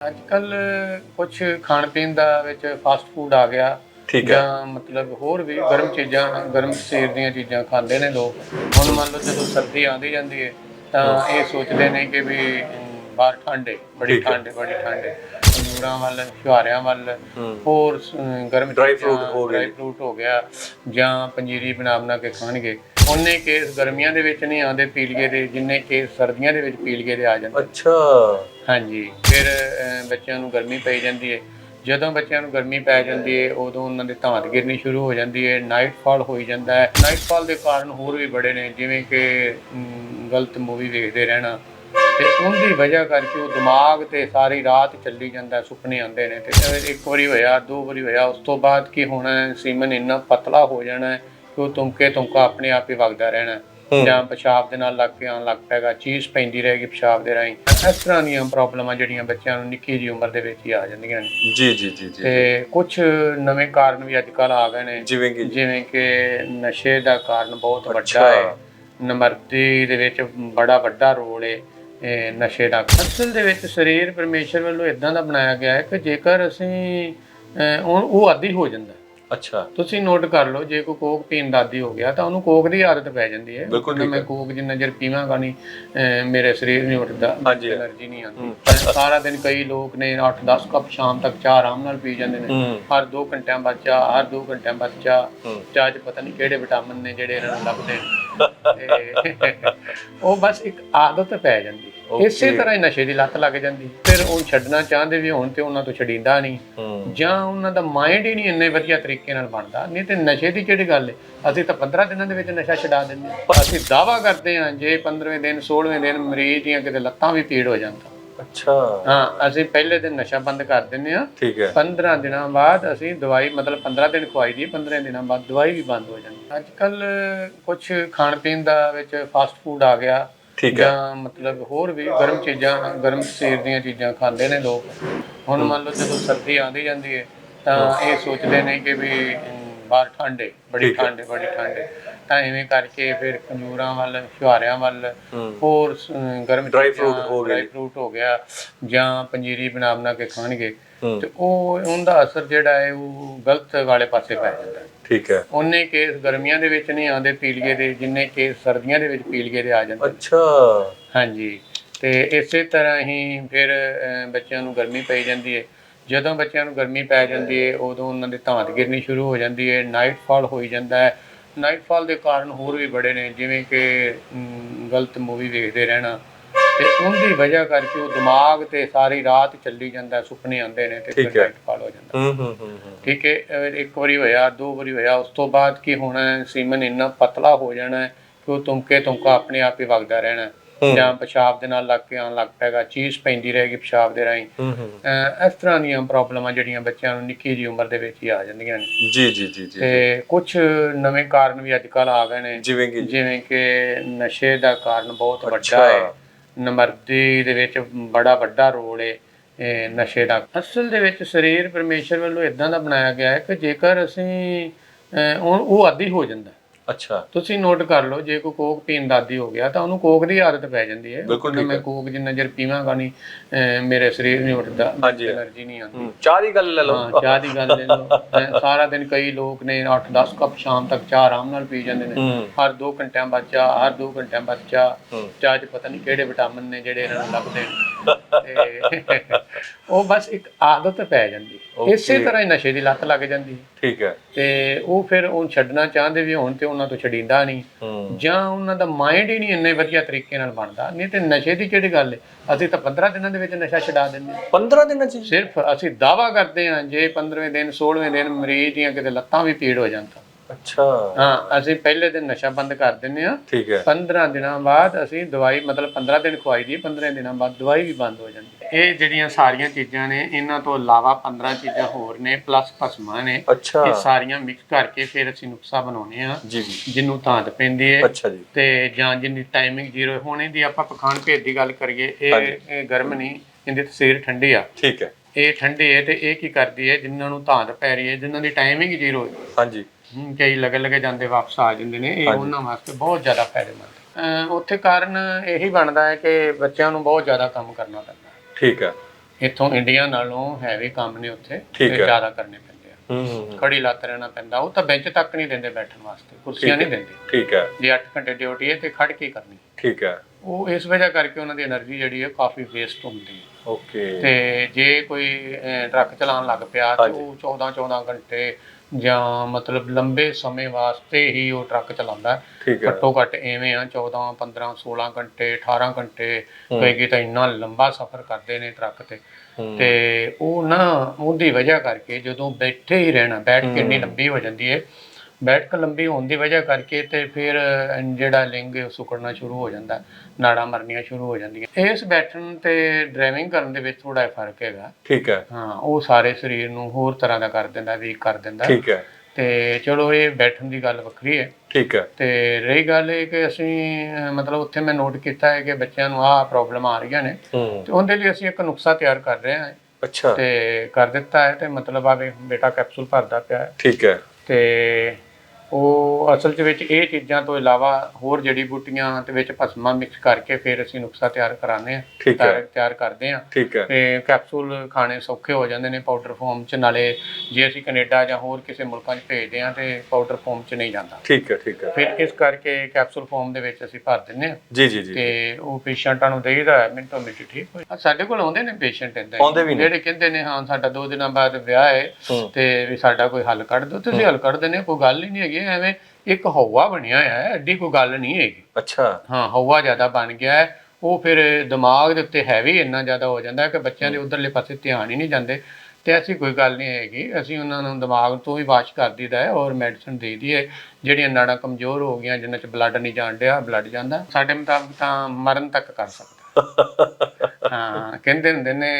ਅੱਜ ਕੱਲ ਕੁਝ ਖਾਣ ਪੀਣ ਦਾ ਵਿੱਚ ਫਾਸਟ ਫੂਡ ਆ ਗਿਆ। ਠੀਕ ਹੈ। ਜਾਂ ਮਤਲਬ ਹੋਰ ਵੀ ਗਰਮ ਚੀਜ਼ਾਂ ਗਰਮ ਸੇਰ ਦੀਆਂ ਚੀਜ਼ਾਂ ਖਾਂਦੇ ਨੇ ਲੋਕ। ਹੁਣ ਮੰਨ ਲਓ ਜਦੋਂ ਸਰਦੀ ਆਉਂਦੀ ਜਾਂਦੀ ਹੈ ਤਾਂ ਇਹ ਸੋਚਦੇ ਨੇ ਕਿ ਵੀ ਬਾਹਰ ਠੰਡ ਬੜੀ। ਠੰਡ ਬੜੀ ਠੰਡ ਅੰਗੂਰਾਂ ਵੱਲ ਛੁਹਾਰਿਆਂ ਵੱਲ ਹੋਰ ਗਰਮ ਹੋ ਗਏ। dry fruit ਹੋ ਗਿਆ। ਜਾਂ ਪੰਜੀਰੀ ਬਣਾ ਬਣਾ ਕੇ ਖਾਣਗੇ। ਉਹਨੇ ਕੇਸ ਗਰਮੀਆਂ ਦੇ ਵਿੱਚ ਨਹੀਂ ਆਉਂਦੇ ਪੀਲੀਏ ਦੇ ਜਿੰਨੇ ਕੇਸ ਸਰਦੀਆਂ ਦੇ ਵਿੱਚ ਪੀਲੀਏ ਦੇ ਆ ਜਾਂਦੇ। ਅੱਛਾ। ਹਾਂਜੀ ਫਿਰ ਅਹ, ਬੱਚਿਆਂ ਨੂੰ ਗਰਮੀ ਪੈ ਜਾਂਦੀ ਹੈ ਜਦੋਂ ਬੱਚਿਆਂ ਨੂੰ ਗਰਮੀ ਪੈ ਜਾਂਦੀ ਹੈ ਉਦੋਂ ਉਹਨਾਂ ਦੇ ਧਾਤ ਗਿਰਨੀ ਸ਼ੁਰੂ ਹੋ ਜਾਂਦੀ ਹੈ ਨਾਈਟ ਫਾਲ ਹੋਈ ਜਾਂਦਾ ਹੈ ਨਾਈਟ ਫਾਲ ਦੇ ਕਾਰਨ ਹੋਰ ਵੀ ਬੜੇ ਨੇ ਜਿਵੇਂ ਕਿ ਅਮ, ਗਲਤ ਮੂਵੀ ਵੇਖਦੇ ਰਹਿਣਾ। ਤੇ ਉਹਦੀ ਵਜ੍ਹਾ ਕਰਕੇ ਉਹ ਦਿਮਾਗ ਤੇ ਸਾਰੀ ਰਾਤ ਚੱਲੀ ਜਾਂਦਾ ਸੁਪਨੇ ਆਉਂਦੇ ਨੇ। ਤੇ ਇੱਕ ਵਾਰੀ ਹੋਇਆ ਦੋ ਵਾਰੀ ਹੋਇਆ ਉਸ ਤੋਂ ਬਾਅਦ ਕੀ ਹੋਣਾ ਹੈ ਸੀਮਨ ਇੰਨਾ ਪਤਲਾ ਹੋ ਜਾਣਾ ਹੈ ਕਿ ਉਹ ਤੁਮਕੇ ਤੁਮਕਾ ਆਪਣੇ ਆਪ ਹੀ ਵਗਦਾ ਰਹਿਣਾ। ਜਾਂ ਪਿਸ਼ਾਬ ਦੇ ਨਾਲ ਲੱਗ ਕੇ ਆਉਣ ਲੱਗ ਪੈਗਾ ਚੀਜ਼ ਪੈਂਦੀ ਰਹੇਗੀ ਪਿਸ਼ਾਬ ਦੇ ਰਾਹੀਂ। ਇਸ ਤਰ੍ਹਾਂ ਦੀਆਂ ਪ੍ਰੋਬਲਮਾਂ ਜਿਹੜੀਆਂ ਬੱਚਿਆਂ ਨੂੰ ਨਿੱਕੀ ਜਿਹੀ ਉਮਰ ਦੇ ਵਿੱਚ ਹੀ ਆ ਜਾਂਦੀਆਂ ਨੇ। ਜੀ ਜੀ ਜੀ ਜੀ ਤੇ ਕੁਝ ਨਵੇਂ ਕਾਰਨ ਵੀ ਅੱਜ ਕੱਲ ਆ ਗਏ ਨੇ। ਜਿਵੇਂ ਕਿ ਜਿਵੇਂ ਕਿ ਨਸ਼ੇ ਦਾ ਕਾਰਨ ਬਹੁਤ। ਵੱਡਾ ਹੈ ਨਮਰਦੀ ਦੇ ਵਿੱਚ ਬੜਾ ਵੱਡਾ ਰੋਲ ਹੈ ਇਹ ਨਸ਼ੇ ਦਾ। ਅਸਲ ਦੇ ਵਿੱਚ ਸਰੀਰ ਪਰਮੇਸ਼ਰ ਵੱਲੋਂ ਇਦਾਂ ਦਾ ਬਣਾਇਆ ਗਿਆ ਹੈ ਕਿ ਜੇਕਰ ਅਸੀਂ ਉਹ ਆਦੀ ਹੋ ਜਾਂਦਾ। ਅੱਛਾ। ਤੁਸੀਂ ਨੋਟ ਕਰ ਲਓ ਜੇ ਕੋਈ ਕੋਕ ਪੀਣ ਦਾਦੀ ਹੋ ਗਿਆ ਤਾਂ ਉਹਨੂੰ ਕੋਕ ਦੀ ਆਦਤ ਪੈ ਜਾਂਦੀ ਹੈ। ਬਿਲਕੁਲ ਮੈਂ ਕੋਕ ਜਿੰਨਾ ਚਿਰ ਪੀਵਾਂਗਾ ਨਹੀਂ ਮੇਰੇ ਸਰੀਰ ਨਹੀਂ ਉੱਠਦਾ એનર્ਜੀ ਨਹੀਂ ਆਉਂਦੀ। ਸਾਰਾ ਦਿਨ ਕਈ ਲੋਕ ਨੇ 8-10 ਕੱਪ ਸ਼ਾਮ ਤੱਕ ਚਾਹ ਆਰਾਮ ਨਾਲ ਪੀ ਜਾਂਦੇ ਨੇ। ਹਰ 2 ਘੰਟਿਆਂ ਬਾਅਦ ਚਾਹ ਹਰ 2 ਘੰਟਿਆਂ ਬਾਅਦ ਚਾਹ। ਚਾਹ 'ਚ ਪਤਾ ਨਹੀਂ ਕਿਹੜੇ ਵਿਟਾਮਿਨ ਨੇ ਜਿਹੜੇ ਇਹਨਾਂ ਨੂੰ ਲੱਭਦੇ ਨੇ। ਤੇ ਉਹ ਬਸ ਇੱਕ ਆਦਤ ਪੈ ਜਾਂਦੀ. ਇਸੇ ਤਰ੍ਹਾਂ ਹੀ ਨਸ਼ੇ ਦੀ ਲੱਤ ਲੱਗ ਜਾਂਦੀ। ਫਿਰ ਉਹ ਛੱਡਣਾ ਚਾਹੁੰਦੇ ਵੀ ਹੋਣ ਤੇ ਉਹਨਾਂ ਤੋਂ ਛੜੀਂਦਾ ਨਹੀਂ। ਜਾਂ ਉਹਨਾਂ ਦਾ ਮਾਈਂਡ ਹੀ ਨਹੀਂ ਇੰਨੇ ਵਧੀਆ ਤਰੀਕੇ ਨਾਲ ਬਣਦਾ। ਨਹੀਂ ਤੇ ਨਸ਼ੇ ਦੀ ਕਿਹੜੀ ਗੱਲ ਹੈ ਅਸੀਂ ਤਾਂ 15 ਦਿਨਾਂ ਦੇ ਵਿੱਚ ਨਸ਼ਾ ਛਡਾ ਦਿੰਦੇ ਹਾਂ। ਅਸੀਂ ਦਾਵਾ ਕਰਦੇ ਹਾਂ ਜੇ 15ਵੇਂ ਦਿਨ 16ਵੇਂ ਦਿਨ ਮਰੀਜ਼ ਦੀਆਂ ਕਿਤੇ ਲੱਤਾਂ ਵੀ ਪੀੜ ਹੋ ਜਾਂਦਾ ਅੱਛਾ। ਹਾਂ ਅਸੀਂ ਪਹਿਲੇ ਦਿਨ ਨਸ਼ਾ ਬੰਦ ਕਰ ਦਿੰਦੇ ਹਾਂ। ਠੀਕ ਹੈ। 15 ਦਿਨਾਂ ਬਾਅਦ ਅਸੀਂ ਦਵਾਈ ਮਤਲਬ 15 ਦਿਨ ਖਵਾਈ ਦੀ 15 ਦਿਨਾਂ ਬਾਅਦ ਦਵਾਈ ਵੀ ਬੰਦ ਹੋ ਜਾਂਦੀ ਅੱਜ ਕੱਲ ਕੁਝ ਖਾਣ ਪੀਣ ਦਾ ਵਿੱਚ ਫਾਸਟ ਫੂਡ ਆ ਗਿਆ। ਠੀਕ ਹੈ। ਜਾਂ ਮਤਲਬ ਹੋਰ ਵੀ ਗਰਮ ਚੀਜ਼ਾਂ ਗਰਮ ਸੇਰ ਦੀਆਂ ਚੀਜ਼ਾਂ ਖਾਂਦੇ ਨੇ ਲੋਕ। ਹੁਣ ਮੰਨ ਲਓ ਜਦੋਂ ਸਰਦੀ ਆਉਂਦੀ ਜਾਂਦੀ ਹੈ ਤਾਂ ਇਹ ਸੋਚਦੇ ਨੇ ਕਿ ਵੀ ਬਾਹਰ ਠੰਡ ਬੜੀ। ਠੰਡ ਬੜੀ ਠੰਡ। ਤਾਂ ਐਵੇਂ ਕਰਕੇ ਫਿਰ ਖੰਜੂਰਾਂ ਵੱਲ ਛੁਹਾਰਿਆਂ ਵੱਲ ਹੋਰ ਗਰਮ Dry ਚੀਜ਼ਾਂ, fruit ਹੋ ਗਏ। dry fruit ਹੋ ਗਿਆ ਜਾਂ ਪੰਜੀਰੀ ਬਣਾ ਬਣਾ ਕੇ ਖਾਣਗੇ ਹੂੰ। ਤੇ ਉਹ ਉਹਦਾ ਅਸਰ ਜਿਹੜਾ ਹੈ ਉਹ ਗਲਤ ਵਾਲੇ ਪਾਸੇ ਪੈ ਜਾਂਦਾ ਹੈ। ਠੀਕ ਹੈ। ਉਹਨੇ ਕੇਸ ਗਰਮੀਆਂ ਦੇ ਵਿੱਚ ਨਹੀਂ ਆਉਂਦੇ ਪੀਲੀਏ ਦੇ ਜਿੰਨੇ ਕੇਸ ਸਰਦੀਆਂ ਦੇ ਵਿੱਚ ਪੀਲੀਏ ਦੇ ਆ ਜਾਂਦੇ। ਅੱਛਾ। ਹਾਂਜੀ। ਤੇ ਇਸੇ ਤਰ੍ਹਾਂ ਹੀ ਫਿਰ ਅਹ, ਬੱਚਿਆਂ ਨੂੰ ਗਰਮੀ ਪਈ ਜਾਂਦੀ ਹੈ। ਜਦੋਂ ਬੱਚਿਆਂ ਨੂੰ ਗਰਮੀ ਪੈ ਜਾਂਦੀ ਹੈ ਉਦੋਂ ਉਹਨਾਂ ਦੇ ਧਾਤ ਗਿਰਨੀ ਸ਼ੁਰੂ ਹੋ ਜਾਂਦੀ ਹੈ ਨਾਈਟ ਫਾਲ ਹੋਈ ਜਾਂਦਾ ਹੈ ਨਾਈਟ ਫਾਲ ਦੇ ਕਾਰਨ ਹੋਰ ਵੀ ਬੜੇ ਨੇ ਜਿਵੇਂ ਕਿ ਗਲਤ ਮੂਵੀ ਵੇਖਦੇ ਰਹਿਣਾ ਤੇ ਉਹਦੀ ਵਜ੍ਹਾ ਕਰਕੇ ਉਹ ਦਿਮਾਗ ਤੇ ਸਾਰੀ ਰਾਤ ਚੱਲੀ ਜਾਂਦਾ ਸੁਪਨੇ ਆਉਂਦੇ ਨੇ ਤੇ ਫਿਰ। ਨਾਈਟ ਫਾਲ ਹੋ ਜਾਂਦਾ ਹੂੰ ਹੂੰ ਹੂੰ ਹੂੰ ਠੀਕ ਹੈ ਇੱਕ ਵਾਰੀ ਹੋਇਆ ਦੋ ਵਾਰੀ ਹੋਇਆ ਉਸ ਤੋਂ ਬਾਅਦ ਕੀ ਹੋਣਾ ਸੀਮਨ ਇੰਨਾ ਪਤਲਾ ਹੋ ਜਾਣਾ ਕਿ ਉਹ ਤੁਮਕੇ ਤੁਮਕਾ ਆਪਣੇ ਆਪ ਹੀ ਵਗਦਾ ਰਹਿਣਾ। ਜਾਂ ਪਿਸ਼ਾਬ ਦੇ ਨਾਲ ਲੱਗ ਕੇ ਆਉਣ ਲੱਗ ਪੈਗਾ ਚੀਜ਼ ਪੈਂਦੀ ਰਹੇਗੀ ਪਿਸ਼ਾਬ ਦੇ ਰਾਹੀਂ। ਇਸ ਤਰ੍ਹਾਂ ਦੀਆਂ ਪ੍ਰੋਬਲਮਾਂ ਜਿਹੜੀਆਂ ਬੱਚਿਆਂ ਨੂੰ ਨਿੱਕੀ ਜਿਹੀ ਉਮਰ ਦੇ ਵਿੱਚ ਹੀ ਆ ਜਾਂਦੀਆਂ ਨੇ। ਜੀ ਜੀ ਜੀ ਜੀ ਤੇ ਕੁਝ ਨਵੇਂ ਕਾਰਨ ਵੀ ਅੱਜ ਕੱਲ ਆ ਗਏ ਨੇ। ਜਿਵੇਂ ਕਿ ਜਿਵੇਂ ਕਿ ਨਸ਼ੇ ਦਾ ਕਾਰਨ ਬਹੁਤ ਵੱਡਾ। ਹੈ ਨਮਰਦੀ ਦੇ ਵਿੱਚ ਬੜਾ ਵੱਡਾ ਰੋਲ ਹੈ ਨਸ਼ੇ ਦਾ। ਅਸਲ ਦੇ ਵਿੱਚ ਸਰੀਰ ਪਰਮੇਸ਼ਰ ਵੱਲੋਂ ਇਦਾਂ ਦਾ ਬਣਾਇਆ ਗਿਆ ਹੈ ਕਿ ਜੇਕਰ ਅਸੀਂ ਉਹ ਆਦੀ ਹੋ ਜਾਂਦਾ। ਅੱਛਾ। ਤੁਸੀਂ ਨੋਟ ਕਰ ਲਓ ਜੇ ਕੋਈ ਕੋਕ ਪੀਣ ਦਾ ਆਦੀ ਹੋ ਗਿਆ ਤਾਂ ਉਹਨੂੰ ਕੋਕ ਦੀ ਆਦਤ ਪੈ ਜਾਂਦੀ ਹੈ। ਬਿਲਕੁਲ ਠੀਕ ਮੈਂ ਕੋਕ ਜਿੰਨਾ ਚਿਰ ਪੀਵਾਂਗਾ ਨਹੀਂ ਮੇਰੇ ਸਰੀਰ ਨਹੀਂ ਉੱਠਦਾ ਐਨਰਜੀ ਨਹੀਂ ਆਉਂਦੀ। ਚਾਹ ਦੀ ਗੱਲ ਲੈ ਹਾਂ ਚਾਹ ਦੀ ਗੱਲ ਲੈ ਲਓ। ਸਾਰਾ ਦਿਨ ਕਈ ਲੋਕ ਨੇ 8-10 ਕੱਪ ਸ਼ਾਮ ਤੱਕ ਚਾਹ ਆਰਾਮ ਨਾਲ ਪੀ ਜਾਂਦੇ ਨੇ। ਹਰ 2 ਘੰਟਿਆਂ ਬਾਅਦ ਚਾਹ ਹਰ 2 ਘੰਟਿਆਂ ਬਾਅਦ ਚਾਹ। ਚਾਹ 'ਚ ਪਤਾ ਨਹੀਂ ਕਿਹੜੇ ਵਿਟਾਮਿਨ ਨੇ ਜਿਹੜੇ ਇਹਨਾਂ ਨੂੰ ਲੱਭਦੇ ਨੇ। ਤੇ ਉਹ ਬਸ ਇੱਕ ਆਦਤ ਪੈ ਜਾਂਦੀ. ਇਸੇ ਤਰ੍ਹਾਂ ਹੀ ਨਸ਼ੇ ਦੀ ਲੱਤ ਲੱਗ ਜਾਂਦੀ। ਠੀਕ ਹੈ। ਤੇ ਉਹ ਫਿਰ ਉਹ ਛੱਡਣਾ ਚਾਹੁੰਦੇ ਵੀ ਹੋਣ ਤੇ ਉਹਨਾਂ ਤੋਂ ਛੜੀਂਦਾ ਨਹੀਂ। ਜਾਂ ਉਹਨਾਂ ਦਾ ਮਾਈਂਡ ਹੀ ਨਹੀਂ ਇੰਨੇ ਵਧੀਆ ਤਰੀਕੇ ਨਾਲ ਬਣਦਾ। ਨਹੀਂ ਤੇ ਨਸ਼ੇ ਦੀ ਕਿਹੜੀ ਗੱਲ ਹੈ ਅਸੀਂ ਤਾਂ 15 ਦਿਨਾਂ ਦੇ ਵਿੱਚ ਨਸ਼ਾ ਛਡਾ ਦਿੰਦੇ ਹਾਂ। 15 ਦਿਨਾਂ ਚ? ਸਿਰਫ ਅਸੀਂ ਦਾਵਾ ਕਰਦੇ ਹਾਂ ਜੇ 15ਵੇਂ ਦਿਨ 16ਵੇਂ ਦਿਨ ਮਰੀਜ਼ ਦੀਆਂ ਕਿਤੇ ਲੱਤਾਂ ਵੀ ਪੀੜ ਹੋ ਤਾਂ। ਅੱਛਾ। ਹਾਂ ਅਸੀਂ ਪਹਿਲੇ ਦਿਨ ਨਸ਼ਾ ਬੰਦ ਕਰ ਦਿੰਦੇ ਹਾਂ ਠੀਕ ਹੈ। 15 ਦਿਨਾਂ ਬਾਅਦ ਅਸੀਂ ਦਵਾਈ ਮਤਲਬ 15 ਦਿਨ ਖਵਾਈ ਦੀ ਹੈ, 15 ਦਿਨਾਂ ਬਾਅਦ ਦਵਾਈ ਵੀ ਬੰਦ ਹੋ ਜਾਂਦੀ ਹੈ। ਇਹ ਜਿਹੜੀਆਂ ਸਾਰੀਆਂ ਚੀਜ਼ਾਂ ਨੇ ਇਹਨਾਂ ਤੋਂ ਇਲਾਵਾ 15 ਚੀਜ਼ਾਂ ਹੋਰ ਨੇ ਪਲੱਸ ਭਸਮਾਂ ਨੇ ਅੱਛਾ। ਇਹ ਸਾਰੀਆਂ ਮਿਕਸ ਕਰਕੇ ਫਿਰ ਅਸੀਂ ਨੁਕਸਾ ਬਣਾਉਨੇ ਆ ਜੀ ਜੀ। ਜਿਹਨੂੰ ਧਾਤ ਪੈਂਦੀ ਹੈ ਅੱਛਾ ਜੀ। ਤੇ ਜਾਂ ਜਿੰਨੀ ਟਾਈਮਿੰਗ ਜ਼ੀਰੋ ਹੋਣੇ ਦੀ ਆਪਾਂ ਪਖਾਨ ਭੇਦ ਦੀ ਗੱਲ ਕਰੀਏ ਇਹ ਹਾਂਜੀ। ਇਹ ਗਰਮ ਨਹੀਂ ਇਹਦੀ ਤਸੀਰ ਠੰਡੀ ਆ। ਠੀਕ ਹੈ। ਇਹ ਠੰਡੀ ਹੈ ਤੇ ਇਹ ਕੀ ਕਰਦੀ ਹੈ ਜਿਨ੍ਹਾਂ ਨੂੰ ਧਾਤ ਪੈ ਰਹੀ ਹੈ ਜਿਨ੍ਹਾਂ ਦੀ ਟਾਈਮਿੰਗ ਜ਼ੀਰੋ ਹੈ। ਹਾਂਜੀ। ਕਈ ਲਗੇ ਲਗੇ ਜਾਂਦੇ ਵਾਪਸ ਆ ਜਾਂਦੇ ਨੇ ਇਹ ਉਹਨਾਂ ਵਾਸਤੇ ਬਹੁਤ ਜ਼ਿਆਦਾ ਫਾਇਦੇਮੰਦ ਉੱਥੇ ਕਾਰਨ ਇਹੀ ਬਣਦਾ ਹੈ ਕਿ ਬੱਚਿਆਂ ਨੂੰ ਬਹੁਤ ਜ਼ਿਆਦਾ ਕੰਮ ਕਰਨਾ ਪੈਂਦਾ ਠੀਕ ਹੈ। ਇੱਥੋਂ ਇੰਡੀਆ ਨਾਲੋਂ ਹੈਵੀ ਕੰਮ ਨੇ ਉੱਥੇ ਤੇ ਜ਼ਿਆਦਾ ਕਰਨੇ ਪੈਂਦੇ ਆ। ਖੜੀ ਲੱਤ ਰਹਿਣਾ ਪੈਂਦਾ ਉਹ ਤਾਂ ਬੈਂਚ ਤੱਕ ਨਹੀਂ ਦਿੰਦੇ ਬੈਠਣ ਵਾਸਤੇ ਕੁਰਸੀਆਂ ਨਹੀਂ ਦਿੰਦੇ। ਠੀਕ ਹੈ। ਜੇ 8 ਘੰਟੇ ਡਿਊਟੀ ਹੈ ਤੇ ਖੜ ਕੇ ਕਰਨੀ। ਠੀਕ ਹੈ। ਉਹ ਇਸ ਵਜ੍ਹਾ ਕਰਕੇ ਉਹਨਾਂ ਦੀ એનર્ਜੀ ਜਿਹੜੀ ਹੈ ਕਾਫੀ ਵੇਸਟ ਹੁੰਦੀ ਹੈ। ਓਕੇ ਤੇ ਜੇ ਕੋਈ ਟਰੱਕ ਚਲਾਉਣ ਲੱਗ ਪਿਆ ਤੇ ਉਹ 14 14 ਘੰਟੇ ਜਾਂ ਮਤਲਬ ਲੰਬੇ ਸਮੇਂ ਵਾਸਤੇ ਹੀ ਉਹ ਟਰੱਕ ਚਲਾਉਂਦਾ ਹੈ। ਠੀਕ ਹੈ ਘੱਟੋ ਘੱਟ ਐਵੇਂ ਆ 14 15 16 ਘੰਟੇ 18 ਘੰਟੇ ਕਈ ਤਾਂ ਇੰਨਾ ਲੰਬਾ ਸਫ਼ਰ ਕਰਦੇ ਨੇ ਟਰੱਕ ਤੇ ਹੂੰ। ਤੇ ਉਹ ਨਾ ਉਹਦੀ ਵਜ੍ਹਾ ਕਰਕੇ ਜਦੋਂ ਬੈਠੇ ਹੀ ਰਹਿਣਾ ਬੈਠ ਕੇ ਇੰਨੀ ਲੰਬੀ ਹੋ ਜਾਂਦੀ ਹੈ ਬੈਠ ਕੇ ਲੰਬੀ ਹੋਣ ਦੀ ਵਜ੍ਹਾ ਕਰਕੇ ਤੇ ਫਿਰ ਜਿਹੜਾ ਲਿੰਗ ਹੈ ਉਹ ਸੁੱਕਣਾ ਸ਼ੁਰੂ ਹੋ ਜਾਂਦਾ ਨਾੜਾਂ ਮਰਨੀਆਂ ਸ਼ੁਰੂ ਹੋ ਜਾਂਦੀਆਂ। ਇਸ ਬੈਠਣ ਤੇ ਡਰਾਈਵਿੰਗ ਕਰਨ ਦੇ ਵਿੱਚ ਥੋੜਾ ਫ਼ਰਕ ਹੈਗਾ। ਠੀਕ ਹੈ। ਹਾਂ ਉਹ ਸਾਰੇ ਸਰੀਰ ਨੂੰ ਹੋਰ ਤਰ੍ਹਾਂ ਦਾ ਕਰ ਦਿੰਦਾ ਵੀਕ ਕਰ ਦਿੰਦਾ। ਠੀਕ ਹੈ। ਤੇ ਚਲੋ ਇਹ ਬੈਠਣ ਦੀ ਗੱਲ ਵੱਖਰੀ ਹੈ। ਠੀਕ ਹੈ। ਤੇ ਰਹੀ ਗੱਲ ਇਹ ਕਿ ਅਸੀਂ ਮਤਲਬ ਉੱਥੇ ਮੈਂ ਨੋਟ ਕੀਤਾ ਹੈ ਕਿ ਬੱਚਿਆਂ ਨੂੰ ਆਹ ਪ੍ਰੋਬਲਮ ਆ ਰਹੀਆਂ ਨੇ। ਤੇ ਉਹਦੇ ਲਈ ਅਸੀਂ ਇੱਕ ਨੁਕਸਾ ਤਿਆਰ ਕਰ ਰਹੇ ਹਾਂ। ਅੱਛਾ। ਤੇ ਕਰ ਦਿੱਤਾ ਹੈ ਤੇ ਮਤਲਬ ਆਵੇ ਬੇਟਾ ਕੈਪਸੂਲ ਭਰਦਾ ਪਿਆ ਹੈ। ਠੀਕ ਹੈ। ਤੇ ਉਹ ਅਸਲ ਚ ਵਿੱਚ ਇਹ ਚੀਜ਼ਾਂ ਤੋਂ ਇਲਾਵਾ ਹੋਰ ਜੜੀ ਬੂਟੀਆਂ ਦੇ ਵਿੱਚ ਭਸਮਾਂ ਮਿਕਸ ਕਰਕੇ ਫਿਰ ਅਸੀਂ ਨੁਕਸਾ ਤਿਆਰ ਕਰਾਉਂਦੇ ਹੈ। ਤਿਆਰ- ਤਿਆਰ ਕਰਦੇ ਹੈ। ਤੇ ਕੈਪਸੂਲ ਖਾਣੇ ਸੌਖੇ ਹੋ ਜਾਂਦੇ ਨੇ ਪਾਊਡਰ ਫਾਰਮ ਚ ਨਾਲੇ ਜੇ ਅਸੀਂ ਕੈਨੇਡਾ ਜਾਂ ਹੋਰ ਕਿਸੇ ਮੁਲਕਾਂ 'ਚ ਭੇਜਦੇ ਹਾਂ ਤੇ ਪਾਊਡਰ ਫਾਰਮ ਚ ਨਹੀਂ ਜਾਂਦਾ। ਠੀਕ ਹੈ ਠੀਕ ਹੈ। ਫਿਰ ਇਸ ਕਰਕੇ ਕੈਪਸੂਲ ਫਾਰਮ ਦੇ ਵਿੱਚ ਅਸੀਂ ਭਰ ਦਿੰਨੇ ਹਾਂ। ਜੀ ਜੀ ਜੀ। ਤੇ ਉਹ ਪੇਸ਼ੈਂਟਾਂ ਨੂੰ ਦੇਈਦਾ ਹੈ, ਮਿੰਟੋ ਮਿੰਟ ਠੀਕ ਹੋ ਜਾਂਦਾ। ਸਾਡੇ ਕੋਲ ਆਉਂਦੇ ਨੇ ਪੇਸ਼ੈਂਟ ਇਦਾਂ। ਜਿਹੜੇ ਕਹਿੰਦੇ ਨੇ ਹਾਂ ਸਾਡਾ ਦੋ ਦਿਨਾਂ ਬਾਅਦ ਵਿਆਹ ਹੈ। ਤੇ ਵੀ ਸਾਡਾ ਕੋਈ ਹੱਲ ਕੱਢ ਦਿਓ। ਤੁਸੀਂ ਹੱਲ ਕੱਢ ਦਿੰਦੇ ਕੋਈ ਗੱਲ ਹੀ ਨਹੀਂ ਹੈਗੀ। ਐਵੇਂ ਇੱਕ ਹਵਾ ਬਣਿਆ ਹੋਇਆ ਹੈ ਐਡੀ ਕੋਈ ਗੱਲ ਨਹੀਂ ਹੈਗੀ। ਅੱਛਾ। ਹਾਂ ਹਵਾ ਜ਼ਿਆਦਾ ਬਣ ਗਿਆ ਹੈ ਉਹ ਫਿਰ ਦਿਮਾਗ ਦੇ ਉੱਤੇ ਹੈਵੀ ਇੰਨਾ ਜ਼ਿਆਦਾ ਹੋ ਜਾਂਦਾ ਹੈ ਕਿ ਬੱਚਿਆਂ ਦੇ ਉਧਰਲੇ ਪਾਸੇ ਧਿਆਨ ਹੀ ਨਹੀਂ ਜਾਂਦੇ। ਤੇ ਐਸੀ ਕੋਈ ਗੱਲ ਨਹੀਂ ਹੈਗੀ ਅਸੀਂ ਉਹਨਾਂ ਨੂੰ ਦਿਮਾਗ ਤੋਂ ਹੀ ਵਾਸ਼ ਕਰ ਦਈਦਾ ਹੈ ਔਰ ਮੈਡੀਸਨ ਦੇ ਦਈਦੀ ਹੈ ਜਿਹੜੀਆਂ ਨਾੜਾਂ ਕਮਜ਼ੋਰ ਹੋ ਗਈਆਂ ਜਿਨ੍ਹਾਂ ਚ ਬਲੱਡ ਨਹੀਂ ਜਾਣ ਡਿਆ ਬਲੱਡ ਜਾਂਦਾ ਸਾਡੇ ਮੁਤਾਬਕ ਤਾਂ ਮਰਨ ਤੱਕ ਕਰ ਸਕਦਾ। ਹਾਂ ਕਹਿੰਦੇ ਹੁੰਦੇ ਨੇ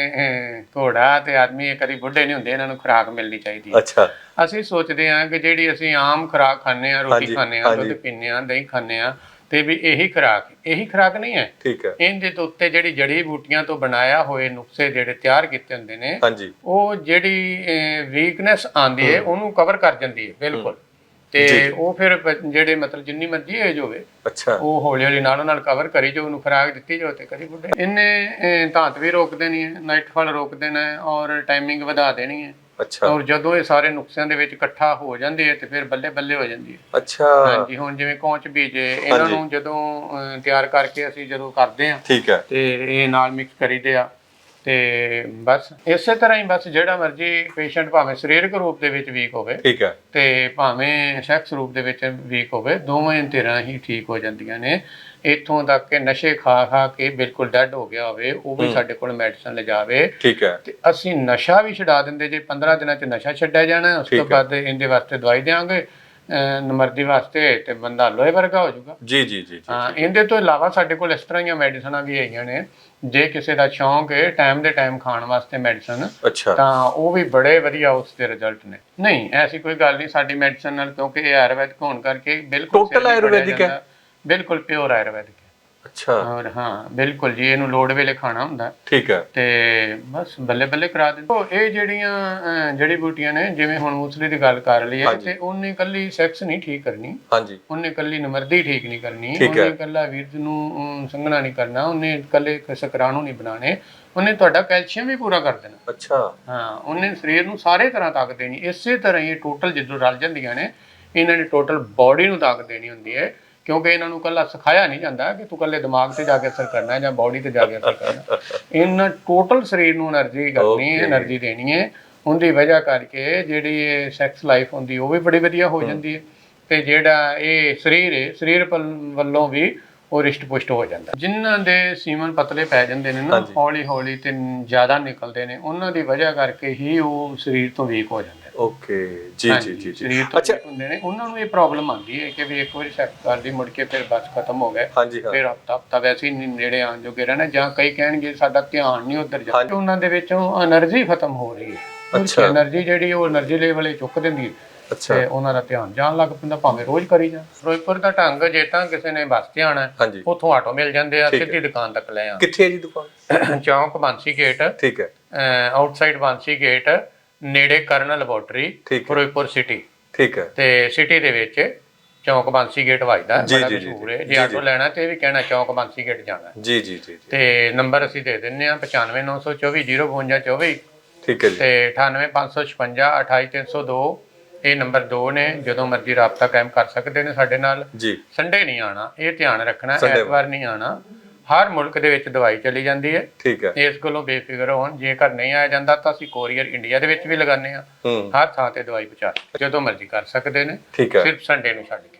ਘੋੜਾ ਤੇ ਆਦਮੀ ਇਹ ਕਦੀ ਬੁੱਢੇ ਨਹੀਂ ਹੁੰਦੇ ਇਹਨਾਂ ਨੂੰ ਖੁਰਾਕ ਮਿਲਣੀ ਚਾਹੀਦੀ ਹੈ। ਅੱਛਾ। ਅਸੀਂ ਸੋਚਦੇ ਹਾਂ ਕਿ ਜਿਹੜੀ ਅਸੀਂ ਆਮ ਖੁਰਾਕ ਖਾਂਦੇ ਆ ਰੋਟੀ ਖਾਂਦੇ ਆ। ਦੁੱਧ ਪੀਂਦੇ ਆ ਦਹੀਂ ਖਾਂਦੇ ਆ ਤੇ ਵੀ ਇਹੀ ਖੁਰਾਕ ਇਹੀ ਖੁਰਾਕ ਨਹੀਂ ਹੈ। ਠੀਕ ਹੈ। ਇਹਦੇ ਤੋਂ ਉੱਤੇ ਜਿਹੜੀ ਜੜੀ ਬੂਟੀਆਂ ਤੋਂ ਬਣਾਇਆ ਹੋਏ ਨੁਕਸੇ ਜਿਹੜੇ ਤਿਆਰ ਕੀਤੇ ਹੁੰਦੇ ਨੇ ਹਾਂਜੀ। ਉਹ ਜਿਹੜੀ ਵੀਕਨੈਸ ਆਂਦੀ ਹੈ ਉਹਨੂੰ ਕਵਰ ਕਰ ਜਾਂਦੀ ਹੈ ਬਿਲਕੁਲ। ਤੇ ਉਹ ਫਿਰ ਬ- ਜਿਹੜੇ ਮਤਲਬ ਜਿੰਨੀ ਮਰਜ਼ੀ ਏਜ ਹੋਵੇ ਅੱਛਾ। ਉਹ ਹੌਲੀ ਹੌਲੀ ਨਾਲੋਂ ਨਾਲ ਕਵਰ ਕਰੀ ਜੋ ਉਹਨੂੰ ਖੁਰਾਕ ਦਿੱਤੀ ਜੋ ਤੇ ਕਦੀ ਬੁੱਢੇ। ਇਹਨੇ ਅਹ, ਧਾਤ ਵੀ ਰੋਕ ਦੇਣੀ ਹੈ ਨਾਈਟਫਾਲ ਰੋਕ ਦੇਣਾ ਹੈ ਔਰ ਟਾਈਮਿੰਗ ਵਧਾ ਦੇਣੀ ਹੈ। ਅੱਛਾ। ਔਰ ਜਦੋਂ ਇਹ ਸਾਰੇ ਨੁਕਸਿਆਂ ਦੇ ਵਿੱਚ ਇਕੱਠਾ ਹੋ ਜਾਂਦੇ ਆ ਤੇ ਫਿਰ ਬੱਲੇ ਬੱਲੇ ਹੋ ਜਾਂਦੀ ਹੈ। ਅੱਛਾ। ਹਾਂਜੀ ਹੁਣ ਜਿਵੇਂ ਕੌਂਚ ਬੀਜੇ ਇਹਨਾਂ ਨੂੰ ਜਦੋਂ ਅਹ, ਤਿਆਰ ਕਰਕੇ ਅਸੀਂ ਜਦੋਂ ਕਰਦੇ ਆ ਠੀਕ ਹੈ। ਤੇ ਇਹ ਨਾਲ ਮਿਕਸ ਕਰੀਦੇ ਆ। ਤੇ ਬਸ ਇਸੇ ਤਰ੍ਹਾਂ ਹੀ ਬਸ ਜਿਹੜਾ ਮਰਜ਼ੀ ਪੇਸ਼ੈਂਟ ਭਾਵੇਂ ਸਰੀਰਕ ਰੂਪ ਦੇ ਵਿੱਚ ਵੀਕ ਹੋਵੇ ਠੀਕ ਹੈ। ਤੇ ਭਾਵੇਂ ਸੈਕਸ ਰੂਪ ਦੇ ਵਿੱਚ ਵੀਕ ਹੋਵੇ ਦੋਵੇਂ ਧਿਰਾਂ ਹੀ ਠੀਕ ਹੋ ਜਾਂਦੀਆਂ ਨੇ। ਇੱਥੋਂ ਤੱਕ ਕਿ ਨਸ਼ੇ ਖਾ ਖਾ ਕੇ ਬਿਲਕੁਲ ਡੈਡ ਹੋ ਗਿਆ ਹੋਵੇ ਉਹ ਵੀ ਸਾਡੇ ਕੋਲ ਮੈਡੀਸਨ ਲਿਜਾਵੇ। ਠੀਕ ਹੈ। ਤੇ ਅਸੀਂ ਨਸ਼ਾ ਵੀ ਛਡਾ ਦਿੰਦੇ ਜੇ 15 ਦਿਨਾਂ ਚ ਨਸ਼ਾ ਛੱਡਿਆ ਜਾਣਾ ਉਸ ਤੋਂ। ਬਾਅਦ ਇਹਦੇ ਵਾਸਤੇ ਦਵਾਈ ਦੇਵਾਂਗੇ ਨਮਰਦੀ ਵਾਸਤੇ ਤੇ ਬੰਦਾ ਲੋਹੇ ਵਰਗਾ ਹੋ ਜਾਊਗਾ। ਜੀ ਜੀ ਜੀ ਹਾਂ ਇਹਦੇ ਤੋਂ ਇਲਾਵਾ ਸਾਡੇ ਕੋਲ ਇਸ ਤਰ੍ਹਾਂ ਦੀਆਂ ਮੈਡੀਸਨਾਂ ਵੀ ਹੈਗੀਆਂ ਨੇ। ਜੇ ਕਿਸੇ ਦਾ ਸ਼ੌਂਕ ਹੈ ਟਾਈਮ ਦੇ ਟਾਈਮ ਖਾਣ ਵਾਸਤੇ ਮੈਡੀਸਨ ਤਾਂ ਉਹ ਵੀ ਬੜੇ ਵਧੀਆ ਉਸ ਦੇ ਰਿਜ਼ਲਟ ਨੇ। ਨਹੀਂ ਐਸੀ ਕੋਈ ਗੱਲ ਨਹੀਂ ਸਾਡੀ ਮੈਡੀਸਨ ਨਾਲ ਕਿਉਂਕਿ ਇਹ ਆਯੁਰਵੈਦਿਕ ਹੋਣ ਕਰਕੇ ਬਿਲਕੁਲ ਪੜਿਆ ਆਯੁਰਵੈਦਿਕ ਹੈ? ਬਿਲਕੁਲ ਪਿਓਰ ਆਯੁਰਵੈਦਿਕ ਅੱਛਾ। ਔਰ ਹਾਂ ਬਿਲਕੁਲ ਜੀ ਇਹਨੂੰ ਲੋੜ ਵੇਲੇ ਖਾਣਾ ਹੁੰਦਾ। ਠੀਕ ਹੈ। ਤੇ ਬਸ ਬੱਲੇ ਬੱਲੇ ਕਰਾ ਦਿੰਦੇ। ਉਹ ਇਹ ਜਿਹੜੀਆਂ ਅਹ, ਜੜੀ ਬੂਟੀਆਂ ਨੇ ਜਿਵੇਂ ਹੁਣ ਮੂਸਲੀ ਦੀ ਗੱਲ ਕਰ ਲਈ ਹੈ ਹਾਂਜੀ। ਤੇ ਉਹਨੇ ਕੱਲੀ ਸੈਕਸ ਨਹੀਂ ਠੀਕ ਕਰਨੀ। ਹਾਂਜੀ। ਉਹਨੇ ਕੱਲੀ ਨਮਰਦੀ ਠੀਕ ਨਹੀਂ ਕਰਨੀ। ਠੀਕ ਹੈ। ਉਹਨੇ ਕੱਲਾ ਵੀਰਜ ਨੂੰ ਅਮ, ਸੰਘਣਾ ਨਹੀਂ ਕਰਨਾ। ਉਹਨੇ ਕੱਲੇ ਸਕਰਾਣੂ ਨਹੀਂ ਬਣਾਣੇ ਉਹਨੇ ਤੁਹਾਡਾ ਕੈਲਸ਼ੀਅਮ ਵੀ ਪੂਰਾ ਕਰ ਦੇਣਾ। ਅੱਛਾ। ਹਾਂ ਉਹਨੇ ਸਰੀਰ ਨੂੰ ਸਾਰੇ ਤਰ੍ਹਾਂ ਤਾਕਤ ਦੇਣੀ। ਇਸੇ ਤਰ੍ਹਾਂ ਹੀ ਇਹ ਟੋਟਲ ਜਦੋਂ ਰਲ ਜਾਂਦੀਆਂ ਨੇ ਇਹਨਾਂ ਨੇ ਟੋਟਲ ਬਾਡੀ ਨੂੰ ਤਾਕਤ ਦੇਣੀ ਹੁੰਦੀ ਹੈ। ਕਿਉਂਕਿ ਇਹਨਾਂ ਨੂੰ ਕੱਲਾ ਸਿਖਾਇਆ ਨਹੀਂ ਜਾਂਦਾ ਕਿ ਤੂੰ ਕੱਲੇ ਦਿਮਾਗ ਤੇ ਜਾ ਕੇ ਅਸਰ ਕਰਨਾ ਹੈ ਜਾਂ ਬਾਡੀ ਤੇ ਜਾ ਕੇ ਅਸਰ ਕਰਨਾ ਇਹਨਾਂ ਟੋਟਲ ਸਰੀਰ ਨੂੰ એનર્ਜੀ ਕਰਨੀ ਹੈ એનર્ਜੀ ਦੇਣੀ ਹੈ। ਉਹਦੀ ਵਜ੍ਹਾ ਕਰਕੇ ਜਿਹੜੀ ਇਹ ਸੈਕਸ ਲਾਈਫ ਹੁੰਦੀ ਉਹ ਵੀ ਬੜੀ ਵਧੀਆ ਹੋ ਜਾਂਦੀ ਹੈ। ਤੇ ਜਿਹੜਾ ਇਹ ਸਰੀਰ ਹੈ ਸਰੀਰ ਵੱਲੋਂ ਵੀ ਉਹ ਰਿਸ਼ਟ ਪੁਸ਼ਟ ਹੋ ਜਾਂਦਾ। ਜਿਨ੍ਹਾਂ ਦੇ ਸੀਮਨ ਪਤਲੇ ਪੈ ਜਾਂਦੇ ਨੇ ਨਾ ਹੌਲੀ ਹੌਲੀ ਤੇ ਜ਼ਿਆਦਾ ਨਿਕਲਦੇ ਨੇ ਉਹਨਾਂ ਦੀ ਵਜ੍ਹਾ ਕਰਕੇ ਹੀ ਉਹ ਸਰੀਰ ਤੋਂ ਵੀਕ ਹੋ ਜਾਂਦਾ ਓਕੇ ਜੀ ਜੀ ਜੀ ਅੱਛਾ। ਹੁੰਦੇ ਨੇ। ਉਹਨਾਂ ਨੂੰ ਇਹ ਪ੍ਰੋਬਲਮ ਆਉਂਦੀ ਹੈ ਕਿ ਵੀ ਇੱਕ ਵਾਰੀ ਸੈਕਸ ਕਰ ਲਈ ਮੁੜ ਕੇ ਫਿਰ ਬਸ ਖਤਮ ਹੋ ਗਏ। ਫਿਰ ਹਫਤਾ ਹਫਤਾ ਵੈਸੇ ਨੇੜੇ ਆਣ ਜੋਗੇ ਰਹਿਣਾ ਜਾਂ ਕਈ ਕਹਿਣਗੇ ਸਾਡਾ ਧਿਆਨ ਨਹੀਂ ਉੱਧਰ ਜਾ ਉਹਨਾਂ ਦੇ ਵਿੱਚੋਂ એનર્ਜੀ ਖਤਮ ਹੋ ਰਹੀ ਹੈ। ਅੱਛਾ। એનર્ਜੀ ਜਿਹੜੀ ਉਹ એનર્ਜੀ ਲੈਵਲ ਚੁੱਕ ਦਿੰਦੀ ਹੈ। ਅੱਛਾ। ਤੇ ਉਹਨਾਂ ਦਾ ਧਿਆਨ ਜਾਣ ਲੱਗ ਪੈਂਦਾ ਭਾਵੇਂ ਰੋਜ਼ ਕਰੀ ਜਾ ਫਿਰੋਜ਼ਪੁਰ ਦਾ ਢੰਗ ਜੇ ਤਾਂ ਕਿਸੇ ਨੇ ਬਸ ਤੇ ਆਣਾ ਉੱਥੋਂ ਆਟੋ ਮਿਲ ਜਾਂਦੇ ਆ ਸਿੱਧੀ ਦੁਕਾਨ ਤੱਕ ਲੈ ਆ ਕਿੱਥੇ ਹੈ ਜੀ ਦੁਕਾਨ? ਚੌਂਕ ਬਾਂਸੀ ਗੇਟ ਠੀਕ ਹੈ। ਆਊਟਸਾਈਡ ਬਾਂਸੀ ਗੇਟ ਨੇੜੇ ਕਰਨ ਲੈਬੋਰਟਰੀ। ਫਿਰੋਜ਼ਪੁਰ ਸਿਟੀ ਠੀਕ ਹੈ। ਤੇ ਸਿਟੀ ਦੇ ਵਿੱਚ ਚੌਂਕ ਬਾਂਸੀ ਗੇਟ ਵੱਜਦਾ ਬੜਾ ਮਸ਼ਹੂਰ ਹੈ। ਜੀ। ਆਟੋ ਲੈਣਾ ਤੇ ਇਹ ਵੀ ਕਹਿਣਾ ਚੌਂਕ ਬਾਂਸੀ ਗੇਟ ਜਾਣਾ। ਜੀ ਜੀ ਜੀ ਤੇ ਨੰਬਰ ਅਸੀਂ ਦੇ ਦਿੰਨੇ ਆ 9594405224 ਠੀਕ ਹੈ ਜੀ। ਤੇ 98556 28302 ਇਹ ਨੰਬਰ 2 ਨੇ। ਜਦੋਂ ਮਰਜ਼ੀ ਰਾਬਤਾ ਕਾਇਮ ਕਰ ਸਕਦੇ ਨੇ ਸਾਡੇ ਨਾਲ। ਜੀ। ਸੰਡੇ ਨਹੀਂ ਆਣਾ ਇਹ ਧਿਆਨ ਰੱਖਣਾ ਐਤਵਾਰ ਨਹੀਂ ਆਣਾ ਹਰ ਮੁਲਕ ਦੇ ਵਿੱਚ ਦਵਾਈ ਚਲੀ ਜਾਂਦੀ ਹੈ। ਠੀਕ ਹੈ। ਇਸ ਕੋਲੋਂ ਬੇਫਿਕਰ ਹੋਣ। ਜੇਕਰ ਨਹੀਂ ਆਇਆ ਜਾਂਦਾ ਤਾਂ ਅਸੀਂ ਕੋਰੀਅਰ ਇੰਡੀਆ ਦੇ ਵਿੱਚ ਵੀ ਲਗਾਉਂਦੇ ਆ ਹੂੰ। ਹਰ ਥਾਂ ਤੇ ਦਵਾਈ ਪਹੁੰਚਾ ਜਦੋਂ ਮਰਜ਼ੀ ਕਰ ਸਕਦੇ ਨੇ। ਸਿਰਫ ਸੰਡੇ ਨੂੰ ਛੱਡ ਕੇ।